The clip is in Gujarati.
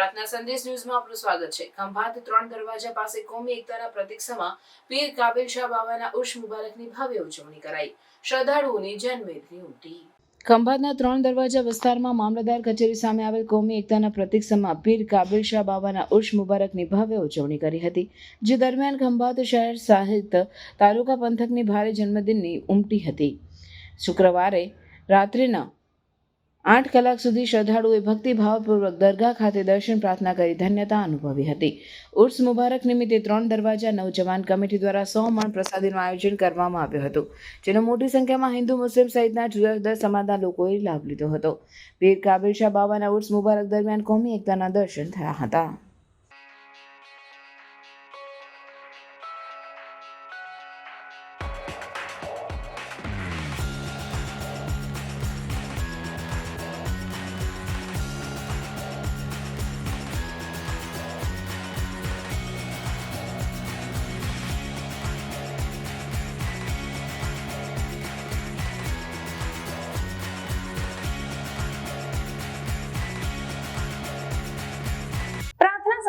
પ્રાર્થના સંદેશ ન્યૂઝમાં આપનું સ્વાગત છે. ખંભાત ત્રણ દરવાજા પાસે કોમી એકતાના પ્રતીક સમા પીર કાબિલ શાહ બાબાના ઉર્ષ મુબારકની ભવ્ય ઉજવણી કરાઈ. શ્રદ્ધાળુઓની જનમેદની ઉમટી. ખંભાતના ત્રણ દરવાજા વિસ્તારમાં મામલતદાર કચેરી સામે આવેલ કોમી એકતાના પ્રતીક સમા પીર કાબિલ શાહ બાબાના ઉર્ષ મુબારકની ભવ્ય ઉજવણી કરી હતી, જે દરમિયાન ખંભાત શહેર સહિત તાલુકા પંથકની ભારે જન્મદિનની ઉમટી હતી. શુક્રવારે રાત્રિના આઠ કલાક સુધી શ્રદ્ધાળુઓએ ભક્તિભાવપૂર્વક દરગાહ ખાતે દર્શન પ્રાર્થના કરી ધન્યતા અનુભવી હતી. ઉર્સ મુબારક નિમિત્તે ત્રણ દરવાજા નવજવાન કમિટી દ્વારા સો મણ પ્રસાદીનું આયોજન કરવામાં આવ્યું હતું, જેનો મોટી સંખ્યામાં હિન્દુ, મુસ્લિમ સહિતના જુદા જુદા સમાજના લોકોએ લાભ લીધો હતો. પીર કાબિલ શાહ બાબાના ઉર્સ મુબારક દરમિયાન કોમી એકતાના દર્શન થયા હતા.